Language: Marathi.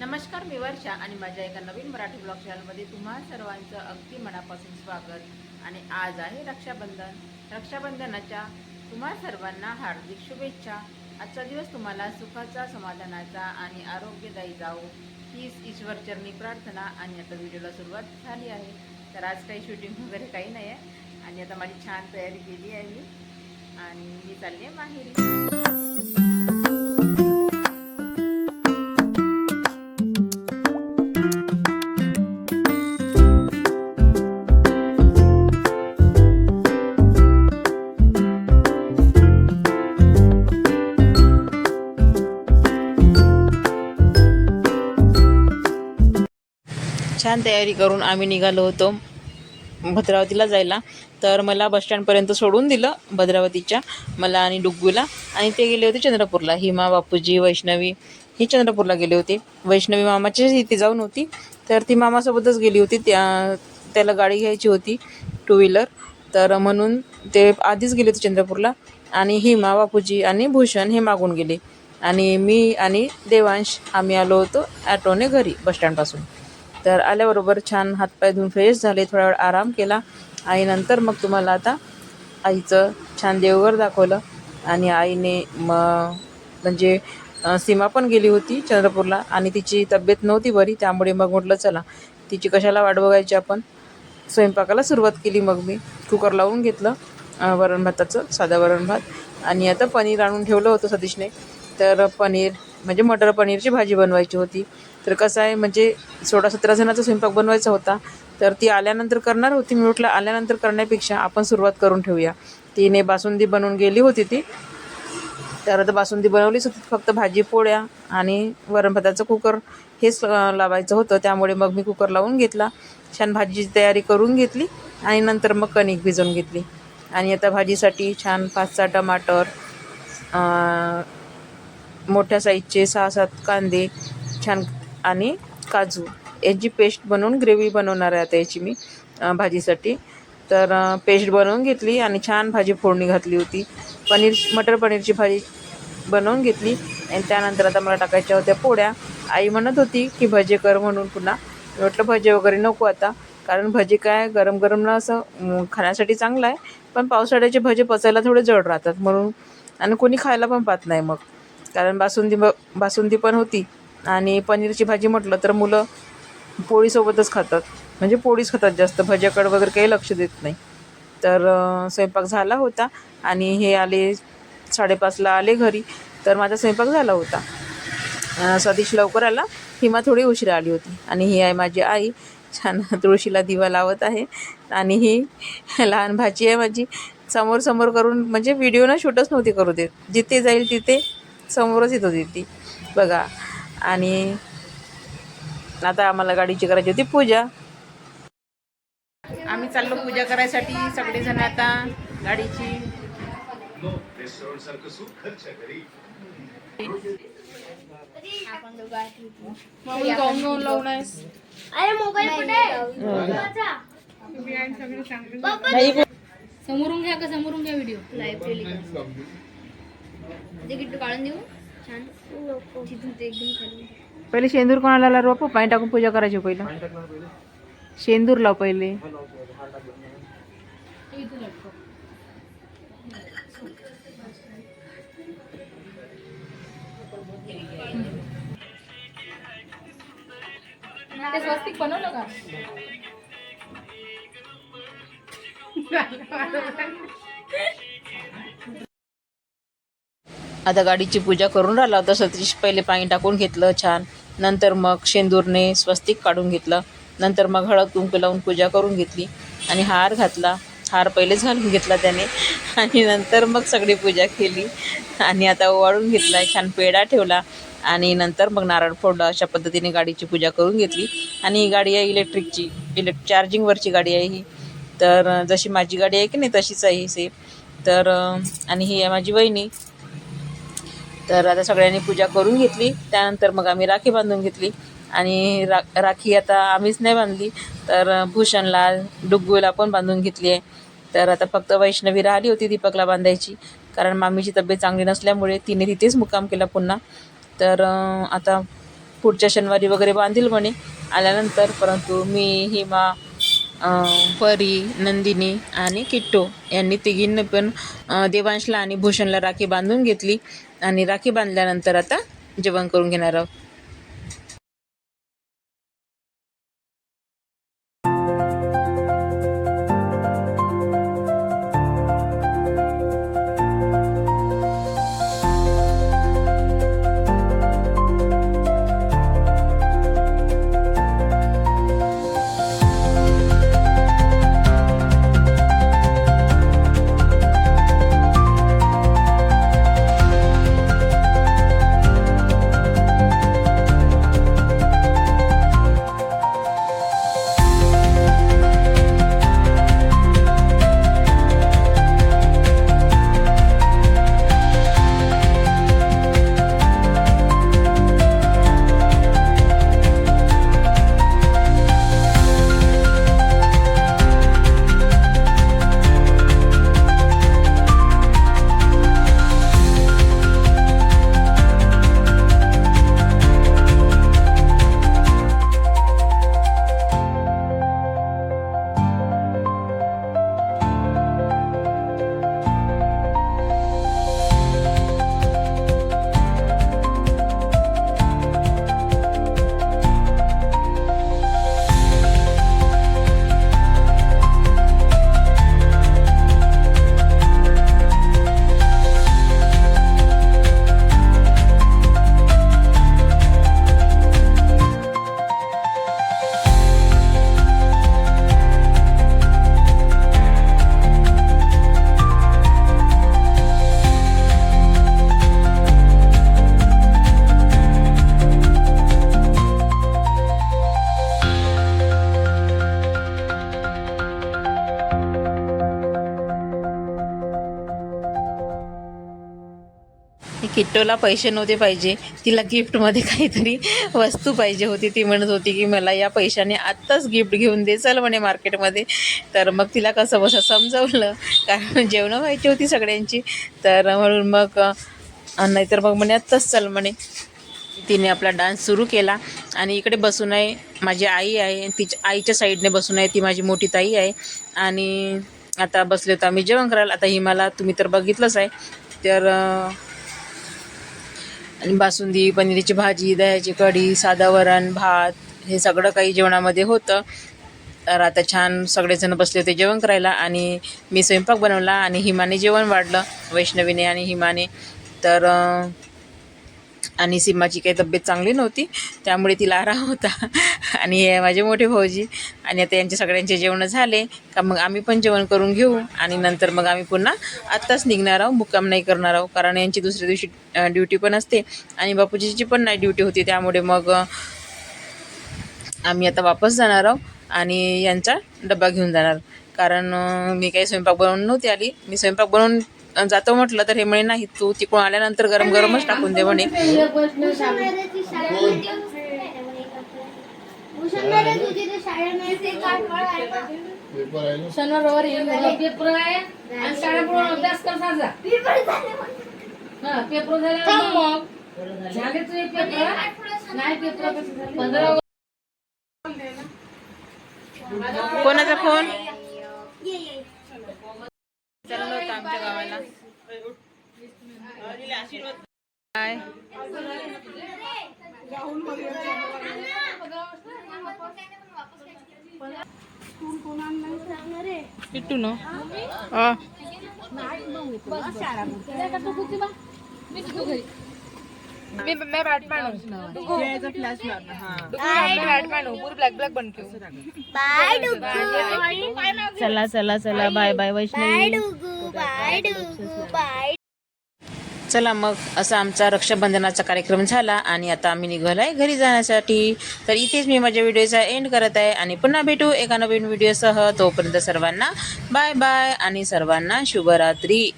नमस्कार मी वर्षा आणि माझ्या एका नवीन मराठी ब्लॉग चॅनलमध्ये तुम्हा सर्वांचं अगदी मनापासून स्वागत. आणि आज आहे रक्षाबंधन. रक्षाबंधनाच्या तुम्हा सर्वांना हार्दिक शुभेच्छा. आजचा दिवस तुम्हाला सुखाचा समाधानाचा आणि आरोग्यदायी जाओ हीच ईश्वरचरणी प्रार्थना आणि आता व्हिडिओला सुरुवात झाली आहे. तर आज काही शूटिंग वगैरे काही नाही आहे आणि आता माझी छान तयारी केली आहे. आणि मी चालली आहे माहेरी. छान तयारी करून आम्ही निघालो होतो भद्रावतीला जायला. तर मला बसस्टँडपर्यंत सोडून दिलं भद्रावतीच्या मला आणि डुग्गूला. आणि ते गेले होते चंद्रपूरला. हिमा बापूजी वैष्णवी ही चंद्रपूरला गेले होते. वैष्णवी मामाची इथे जाऊन होती. तर ती मामासोबतच गेली होती. त्या त्याला गाडी घ्यायची होती टू व्हीलर तर म्हणून ते आधीच गेले होते चंद्रपूरला. आणि हिमा बापूजी आणि भूषण हे मागून गेले. आणि मी आणि देवांश आम्ही आलो होतो ॲटोने घरी बसस्टँडपासून तर आल्याबरोबर छान हातपाय धुवून फ्रेश झाले थोडा वेळ आराम केला आणि नंतर मग तुम्हाला आता आईचं छान देवघर दाखवलं आणि आईने म म्हणजे सीमा पण गेली होती चंद्रपूरला आणि तिची तब्येत नव्हती बरी त्यामुळे मग म्हटलं चला तिची कशाला वाट बघायची आपण? स्वयंपाकाला सुरुवात केली मग मी. कुकर लावून घेतलं वरण भाताचं साधा वरण भात. आणि आता पनीर आणून ठेवलं होतं सतीशने. तर पनीर म्हणजे मटर पनीरची भाजी बनवायची होती. तर कसं आहे म्हणजे सोळा सतरा जणांचा स्वयंपाक बनवायचा होता. तर ती आल्यानंतर करणार होती मी म्हटलं आल्यानंतर करण्यापेक्षा आपण सुरुवात करून ठेवूया. तिने बासुंदी बनवून गेली होती ती. तर आता बासुंदी बनवलीच होती फक्त भाजी पोळ्या आणि वरणभाताचं कुकर हेच लावायचं होतं. त्यामुळे मग मी कुकर लावून घेतला. छान भाजीची तयारी करून घेतली आणि नंतर मग कणिक भिजवून घेतली. आणि आता भाजीसाठी छान पाच सहा टमाटर मोठ्या साईजचे सहा सात कांदे छान आणि काजू. याची पेस्ट बनवून ग्रेव्ही बनवणार आहे आता याची मी भाजीसाठी. तर पेस्ट बनवून घेतली आणि छान भाजी फोडणी घातली होती. पनीर मटर पनीरची भाजी बनवून घेतली आणि त्यानंतर आता मला टाकायच्या होत्या पोळ्या. आई म्हणत होती की भजे कर म्हणून पुन्हा. मी म्हटलं भजे वगैरे नको आता कारण भजे काय गरम गरम ना असं खाण्यासाठी चांगलं आहे पण पावसाळ्याचे भजे पचायला थोडे जड राहतात म्हणून. आणि कोणी खायला पण पाहत नाही मग कारण बासुंदी ब बासुंदी पण होती. आणि पनीरची भाजी म्हटलं तर मुलं पोळीसोबतच खातात. म्हणजे पोळीच खातात जास्त. भज्याकडं वगैरे काही लक्ष देत नाही. तर स्वयंपाक झाला होता आणि हे आले साडेपाचला आले घरी. तर माझा स्वयंपाक झाला होता. स्वादिश सतीश लवकर आला. हिमा थोडी उशिरा आली होती. आणि ही आहे माझी आई. छान तुळशीला दिवा लावत आहे. आणि ही लहान भाची आहे माझी. समोर समोर करून म्हणजे व्हिडिओ ना शूटच नव्हती करू देत. जिथे जाईल तिथे समोरच येत होती ती बघा. आणि आता आम्हाला गाडीची करायची होती पूजा. आम्ही चाललो पूजा करायसाठी सगळेजण आता गाडीची. अरे मोबाईल कुठे? समोरून घ्या का समोरून घ्या व्हिडिओ? लाईव्ह काढून देऊ? छान तिथून ते एकदम खाली पहिले शेंदूर कोणाला लावलं बापू पाणी टाकून पूजा करायची पहिलं. शेंदूर लाव पहिले. ते स्वस्तिक बनवलं का? आता गाडीची पूजा करून राहिला होता सतीश पहिले पाणी टाकून घेतलं छान. नंतर मग शेंदूरने स्वस्तिक काढून घेतलं. नंतर मग हळद कुंकू लावून पूजा करून घेतली. आणि हार घातला. हार पहिले घालून घेतला त्याने. आणि नंतर मग सगळी पूजा केली. आणि आता ओवाळून घेतला छान पेढा ठेवला. आणि नंतर मग नारळ फोडला. अशा पद्धतीने गाडीची पूजा करून घेतली. आणि ही गाडी आहे इलेक्ट्रिकची. इलेक् चार्जिंगवरची गाडी आहे ही. तर जशी माझी गाडी आहे की नाही तशीच आहे ही सेम तर आणि ही आहे माझी वहिनी. तर आता सगळ्यांनी पूजा करून घेतली. त्यानंतर मग आम्ही राखी बांधून घेतली. आणि रा राखी आता आम्हीच नाही बांधली तर भूषणला डुग्गूला पण बांधून घेतली आहे. तर आता फक्त वैष्णवी राहिली होती दीपकला बांधायची. कारण मामीची तब्येत चांगली नसल्यामुळे तिने तिथेच मुक्काम केला पुन्हा. तर आता पुढच्या शनिवारी वगैरे बांधील म्हणे. आल्यानंतर परंतु मी हिमा परी नंदिनी आणि किट्टो यांनी तिघींनी पण देवांशला आणि भूषणला राखी बांधून घेतली. आणि राखी बांधल्यानंतर आता जेवण करून घेणार आहोत. किट्टोला पैसे नव्हते पाहिजे. तिला गिफ्टमध्ये काहीतरी वस्तू पाहिजे होती. ती म्हणत होती की मला या पैशाने आत्ताच गिफ्ट घेऊन दे. चल म्हणे मार्केटमध्ये. तर मग तिला कसं बसं समजवलं. कारण जेवणं व्हायची होती सगळ्यांची. तर म्हणून मग नाहीतर मग म्हणे आत्ताच चल म्हणे. तिने आपला डान्स सुरू केला. आणि इकडे बसून आहे माझी आई आहे. तिच्या आईच्या साईडने बसून आहे. ती माझी मोठी ताई आहे. आणि आता बसले तर आम्ही. जेवण करायला. आता हिमाला तुम्ही तर बघितलंच आहे. तर आणि बासुंदी पनीरची भाजी दह्याची कढी साधा वरण भात हे सगळं काही जेवणामध्ये होतं. तर आता छान सगळेजण बसले होते जेवण करायला आणि मी स्वयंपाक बनवला आणि हिमाने जेवण वाढलं वैष्णवीने आणि हिमाने. तर आणि सीमाची काही तब्येत चांगली नव्हती त्यामुळे तिला आराम होता. आणि हे माझे मोठे भाऊजी. आणि आता यांचे सगळ्यांचे जेवण झाले का मग आम्ही पण जेवण करून घेऊ. आणि नंतर मग आम्ही पुन्हा आत्ताच निघणार आहोत मुक्काम नाही करणार आहोत. कारण यांची दुसऱ्या दिवशी ड्युटी पण असते. आणि बापूजीची पण नाही ड्युटी होती त्यामुळे मग आम्ही आता वापस जाणार आहोत. आणि यांचा डबा घेऊन जाणार. कारण मी काही स्वयंपाक बनवून नव्हती आली. मी स्वयंपाक बनवून जातो म्हटलं तर हे म्हणे नाही तू तिकडून आल्यानंतर गरम गरमच टाकून दे म्हणे. शनिवार रविवार येईल. पेपर आहे आणि शाळा पुढे अभ्यास कर साजा हा पेपर झाले मग झाले तुझे पेपर नाही पेपर कसे झाले पंधरा कोणाचा फोन चाललो होतं काय किट्टू ना. मैं मैं बैटमैन हूँ मैं बैटमैन हूँ पूरी ब्लैक ब्लैक बन के हूँ चला चला चला. Bye bye Vaishnavi. चला मग असा आमचा रक्षाबंधनाचा कार्यक्रम झाला आणि आता आम्ही निघालो आहे घरी जाण्यासाठी. तर इथेच मी माझ्या व्हिडिओचा एंड करत आहे आणि पुन्हा भेटू एका नवीन व्हिडिओसह. तोपर्यंत सर्वांना बाय बाय आणि सर्वांना शुभरात्री.